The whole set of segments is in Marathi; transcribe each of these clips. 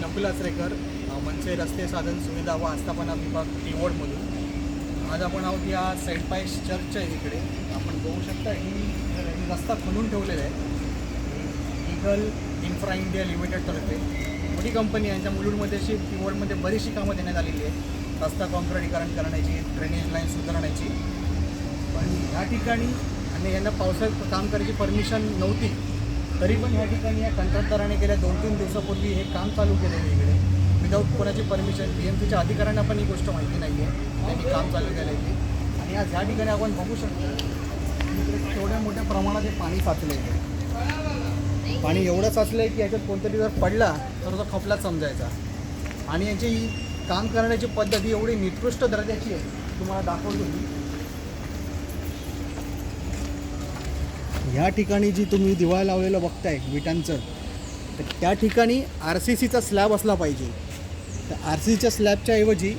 नकुल आचरेकर म्हणजे मनसे रस्ते साधन सुविधा व आस्थापना विभाग टिवडमधून आज आपण आहोत या सेंट पायस आहे इकडे. आपण बघू शकता ही रस्ता खोलून ठेवलेला आहे. इगल इन्फ्रा इंडिया लिमिटेडतर्फे मोठी कंपनी आहे. यांच्या मुलुंडमध्ये अशी टिवडमध्ये बरीचशी कामं देण्यात आलेली आहे रस्ता कॉन्क्रिटीकरण करण्याची ड्रेनेज लाईन सुधारण्याची. पण ह्या ठिकाणी आणि यांना पावसाळ्यात काम करायची परमिशन नव्हती. तरी पण ह्या ठिकाणी या कंत्राटदाराने गेल्या दोन तीन दिवसापूर्वी हे काम चालू केलेलं आहे इकडे. विदाऊट कोणाची परमिशन बी एम सीच्या अधिकाऱ्यांना पण ही गोष्ट माहिती नाही आहे त्यांनी काम चालू केलं आहे आणि आज ह्या ठिकाणी आपण बघू शकतो इकडे तेवढ्या मोठ्या प्रमाणात हे पाणी साचलं आहे पाणी एवढं साचलं आहे की याच्यात कोणतरी जर पडला तर तो खपलाच समजायचा. आणि याची ही काम करण्याची पद्धत ही एवढी निकृष्ट दर्जाची आहे तुम्हाला दाखवतो मी. ह्या ठिकाणी जी तुम्ही दिवाळ लावलेलं बघताय विटांचं तर त्या ठिकाणी आर सी सीचा स्लॅब असला पाहिजे. तर आर सी सीच्या स्लॅबच्या ऐवजी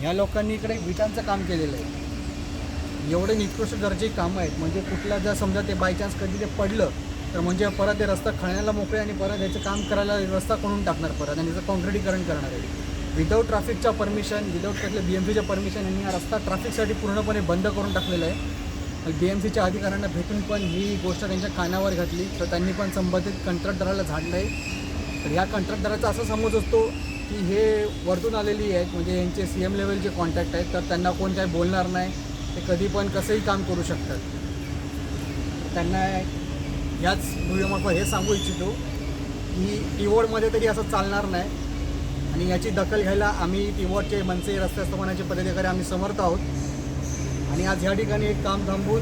ह्या लोकांनी इकडे विटांचं काम केलेलं आहे. एवढे निकृष्ट दर्जे कामं आहेत. म्हणजे कुठला जर समजा ते बाय चान्स कधी ते पडलं तर म्हणजे परत ते रस्ता खळण्याला मोकळे आणि परत याचं काम करायला रस्ता करून टाकणार परत आणि त्याचं कॉन्क्रिटीकरण करणार आहे विदाऊट ट्रॅफिकच्या परमिशन विदाऊट त्यातल्या बी एम पीच्या परमिशन यांनी हा रस्ता ट्रॅफिकसाठी पूर्णपणे बंद करून टाकलेला आहे. बी एम सीच्या अधिकाऱ्यांना भेटून पण ही गोष्ट त्यांच्या कानावर घातली. तर त्यांनी पण संबंधित कंत्राटदाराला झाडलं आहे तर ह्या कंत्राटदाराचा असा समज असतो की हे वरतून आलेली आहेत म्हणजे यांचे सी एम लेवलचे कॉन्टॅक्ट आहेत तर त्यांना कोण काही बोलणार नाही. ते कधी पण कसंही काम करू शकतात. त्यांना याच व्हिडिओमार्फत हे सांगू इच्छितो की टिवोडमध्ये तरी असं चालणार नाही. आणि याची दखल घ्यायला आम्ही टिवोडचे मनसे रस्ते स्थापनाचे पदाधिकारी आम्ही समर्थ आहोत. आणि आज ह्या ठिकाणी एक काम थांबवून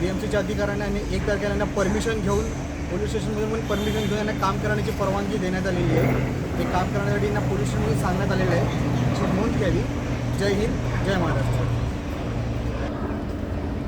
बी एम सीच्या अधिकाऱ्यांना आणि एक तारखेला यांना परमिशन घेऊन पोलीस स्टेशनमध्ये पण परमिशन घेऊन यांना काम करण्याची परवानगी देण्यात आलेली आहे. ते काम करण्यासाठी यांना पोलीस स्टेशनमध्ये सांगण्यात आलेलं आहे. याची नोंद घ्यावी जय हिंद. जय महाराष्ट्र.